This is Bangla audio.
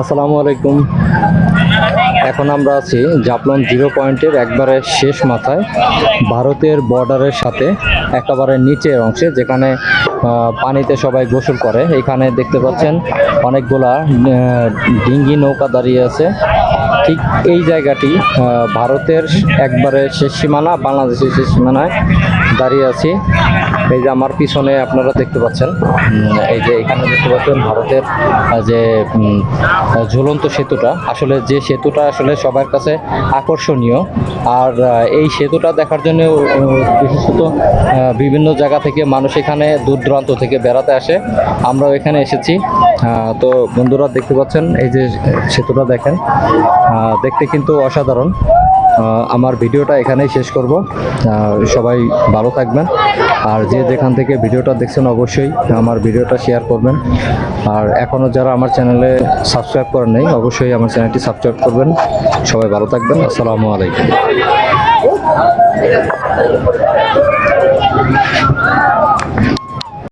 আসসালামু আলাইকুম। এখন আমরা আছি জাপলন জিরো পয়েন্টের একবারে শেষ মাথায়, ভারতের বর্ডারের সাথে, একেবারে নিচের অংশে, যেখানে পানিতে সবাই গোসল করে। এখানে দেখতে পাচ্ছেন অনেকগুলা ডিঙ্গি নৌকা দাঁড়িয়ে আছে। ঠিক এই জায়গাটি ভারতের একবারে শেষ সীমানা, বাংলাদেশের শেষ সীমানায়। দাঁড়িয়ে আছি। এই যে আমার পিছনে আপনারা দেখতে পাচ্ছেন এই যে এখানে দেখতে পাচ্ছেন ভারতের যে ঝুলন্ত সেতুটা। আসলে যে সেতুটা আসলে সবার কাছে আকর্ষণীয়। আর এই সেতুটা দেখার জন্য বিশেষত বিভিন্ন জায়গা থেকে মানুষ এখানে দূর দূরান্ত থেকে বেড়াতে আসে। আমরাও এখানে এসেছি। তো বন্ধুরা দেখতে পাচ্ছেন, এই যে সেতুটা দেখেন। দেখতে কিন্তু অসাধারণ। আমার ভিডিওটা এখানেই শেষ করব। সবাই ভালো থাকবেন। আর যে যেখান থেকে ভিডিওটা দেখছেন অবশ্যই আমার ভিডিওটা শেয়ার করবেন। আর এখনও যারা আমার চ্যানেলে সাবস্ক্রাইব করেন নেই, অবশ্যই আমার চ্যানেলটি সাবস্ক্রাইব করবেন। সবাই ভালো থাকবেন। আসসালামু আলাইকুম।